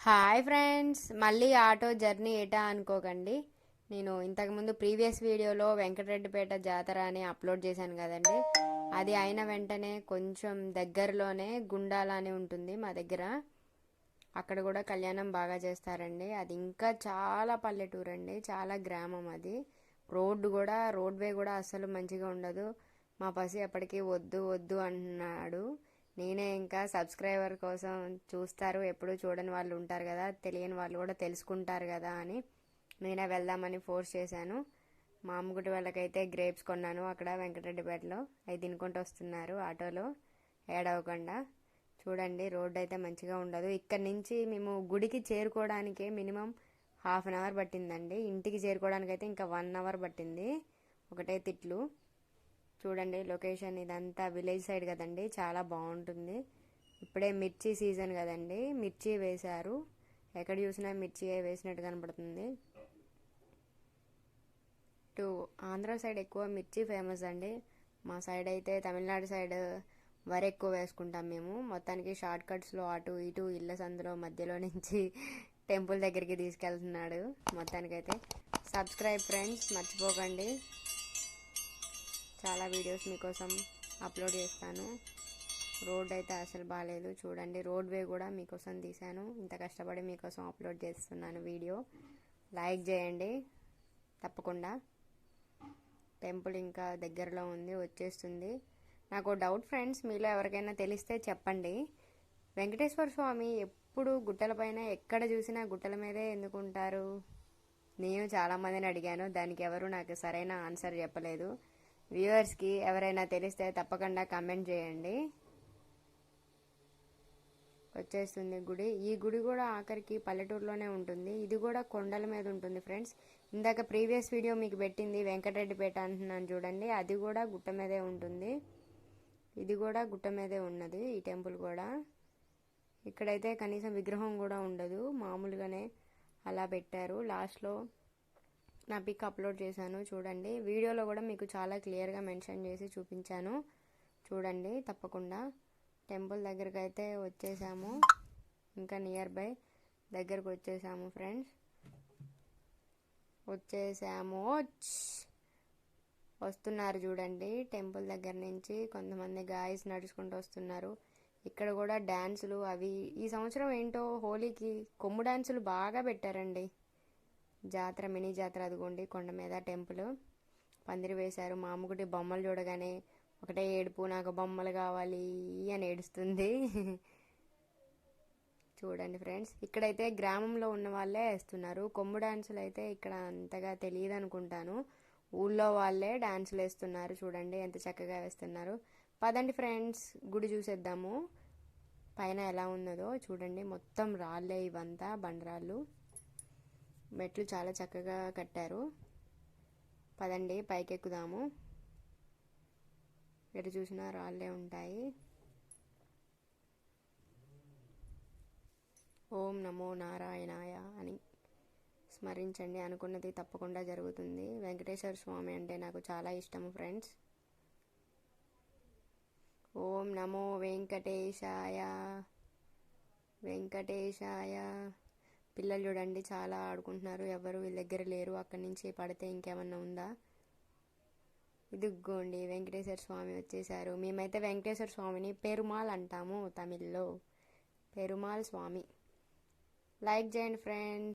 Hi friends మళ్ళీ auto journey ఏటా అనుకోకండి. నేను ఇంతకుముందు ప్రీవియస్ వీడియోలో వెంకటరెడ్డిపేట జాతర అని అప్లోడ్ చేశాను కదండి. అది అయిన వెంటనే కొంచెం దగ్గరలోనే గుండాల అని ఉంటుంది మా దగ్గర. అక్కడ కూడా కళ్యాణం బాగా చేస్తారండి. అది ఇంకా చాలా పల్లెటూరు అండి చాలా గ్రామం అది. రోడ్డు కూడా రోడ్వే కూడా అస్సలు మంచిగా ఉండదు. మా పసి ఎప్పటికీ వద్దు వద్దు అంటున్నాడు. నేనే ఇంకా సబ్స్క్రైబర్ కోసం చూస్తారు ఎప్పుడు చూడని వాళ్ళు ఉంటారు కదా తెలియని వాళ్ళు కూడా తెలుసుకుంటారు కదా అని నేనే వెళ్దామని ఫోర్స్ చేశాను. మా అమ్మగుడి వాళ్ళకైతే గ్రేప్స్ కొన్నాను అక్కడ వెంకటరెడ్డిపేటలో. అవి తినుకుంటూ వస్తున్నారు ఆటోలో ఏడవకుండా. చూడండి రోడ్ అయితే మంచిగా ఉండదు. ఇక్కడ నుంచి మేము గుడికి చేరుకోవడానికే మినిమం హాఫ్ అన్ అవర్ పట్టిందండి. ఇంటికి చేరుకోవడానికి అయితే ఇంకా వన్ అవర్ పట్టింది. ఒకటే తిట్లు. చూడండి లొకేషన్ ఇదంతా విలేజ్ సైడ్ కదండి చాలా బాగుంటుంది. ఇప్పుడే మిర్చి సీజన్ కదండి మిర్చి వేశారు. ఎక్కడ చూసినా మిర్చి వేసినట్టు కనపడుతుంది. ఇటు ఆంధ్ర సైడ్ ఎక్కువ మిర్చి ఫేమస్ అండి. మా సైడ్ అయితే తమిళనాడు సైడ్ వరి ఎక్కువ వేసుకుంటాం మేము. మొత్తానికి షార్ట్ కట్స్లో అటు ఇటు ఇళ్ళ సందులో మధ్యలో నుంచి టెంపుల్ దగ్గరికి తీసుకెళ్తున్నాడు మొత్తానికైతే. సబ్స్క్రైబ్ ఫ్రెండ్స్ మర్చిపోకండి. చాలా వీడియోస్ మీకోసం అప్లోడ్ చేస్తాను. రోడ్ అయితే అసలు బాగాలేదు చూడండి రోడ్ వే కూడా మీకోసం తీశాను. ఇంత కష్టపడి మీకోసం అప్లోడ్ చేస్తున్నాను వీడియో. లైక్ చేయండి తప్పకుండా. టెంపుల్ ఇంకా దగ్గరలో ఉంది వచ్చేస్తుంది. నాకు డౌట్ ఫ్రెండ్స్ మీలో ఎవరికైనా తెలిస్తే చెప్పండి. వెంకటేశ్వర స్వామి ఎప్పుడు గుట్టలపైన ఎక్కడ చూసినా గుట్టల మీదే ఎందుకు ఉంటారు నేను చాలామందిని అడిగాను. దానికి ఎవరు నాకు సరైన ఆన్సర్ చెప్పలేదు. వ్యూవర్స్కి ఎవరైనా తెలిస్తే తప్పకుండా కమెంట్ చేయండి. వచ్చేస్తుంది గుడి. ఈ గుడి కూడా ఆఖరికి పల్లెటూరులోనే ఉంటుంది. ఇది కూడా కొండల మీద ఉంటుంది ఫ్రెండ్స్. ఇందాక ప్రీవియస్ వీడియో మీకు పెట్టింది వెంకటరెడ్డిపేట అంటున్నాను చూడండి. అది కూడా గుట్ట మీదే ఉంటుంది. ఇది కూడా గుట్ట మీదే ఉన్నది ఈ టెంపుల్ కూడా. ఇక్కడైతే కనీసం విగ్రహం కూడా ఉండదు. మామూలుగానే అలా పెట్టారు. లాస్ట్లో నా పిక్ అప్లోడ్ చేశాను చూడండి. వీడియోలో కూడా మీకు చాలా క్లియర్గా మెన్షన్ చేసి చూపించాను. చూడండి తప్పకుండా. టెంపుల్ దగ్గరికి అయితే వచ్చేసాము. ఇంకా నియర్ బై దగ్గరకు వచ్చేసాము ఫ్రెండ్స్. వచ్చేసాము. వస్తున్నారు చూడండి. టెంపుల్ దగ్గర నుంచి కొంతమంది గాయస్ నడుచుకుంటూ వస్తున్నారు. ఇక్కడ కూడా డ్యాన్సులు అవి ఈ సంవత్సరం ఏంటో హోలీకి కొమ్ము డ్యాన్సులు బాగా పెట్టారండి. జాతర మినీ జాతర అదిగోండి కొండ మీద టెంపుల్. పందిరి వేశారు. మా అమ్మగుడి బొమ్మలు చూడగానే ఒకటే ఏడుపు నాకు బొమ్మలు కావాలి అని ఏడుస్తుంది. చూడండి ఫ్రెండ్స్ ఇక్కడైతే గ్రామంలో ఉన్న వాళ్ళే వేస్తున్నారు. కొమ్ము డాన్సులు అయితే ఇక్కడ అంతగా తెలియదు అనుకుంటాను. ఊళ్ళో వాళ్ళే డాన్సులు వేస్తున్నారు చూడండి ఎంత చక్కగా వేస్తున్నారు. పదండి ఫ్రెండ్స్ గుడి చూసేద్దాము. పైన ఎలా ఉన్నదో చూడండి మొత్తం రాళ్ళే ఇవంతా బండరాళ్ళు. మెట్లు చాలా చక్కగా కట్టారు. పదండి పైకెక్కుదాము. ఎటు చూసినా రాళ్ళే ఉంటాయి. ఓం నమో నారాయణాయ అని స్మరించండి. అనుకున్నది తప్పకుండా జరుగుతుంది. వెంకటేశ్వర స్వామి అంటే నాకు చాలా ఇష్టము ఫ్రెండ్స్. ఓం నమో వెంకటేశాయ. వెంకటేశాయ. పిల్లలు చూడండి చాలా ఆడుకుంటున్నారు. ఎవరు వీళ్ళ దగ్గర లేరు. అక్కడి నుంచి పడితే ఇంకేమన్నా ఉందా? ఇదిగోండి వెంకటేశ్వర స్వామి వచ్చేసారు మేమైతే వెంకటేశ్వర స్వామిని పెరుమాల్ అంటాము తమిళ్ళో. పెరుమాల్ స్వామి. లైక్ చేయండి ఫ్రెండ్స్.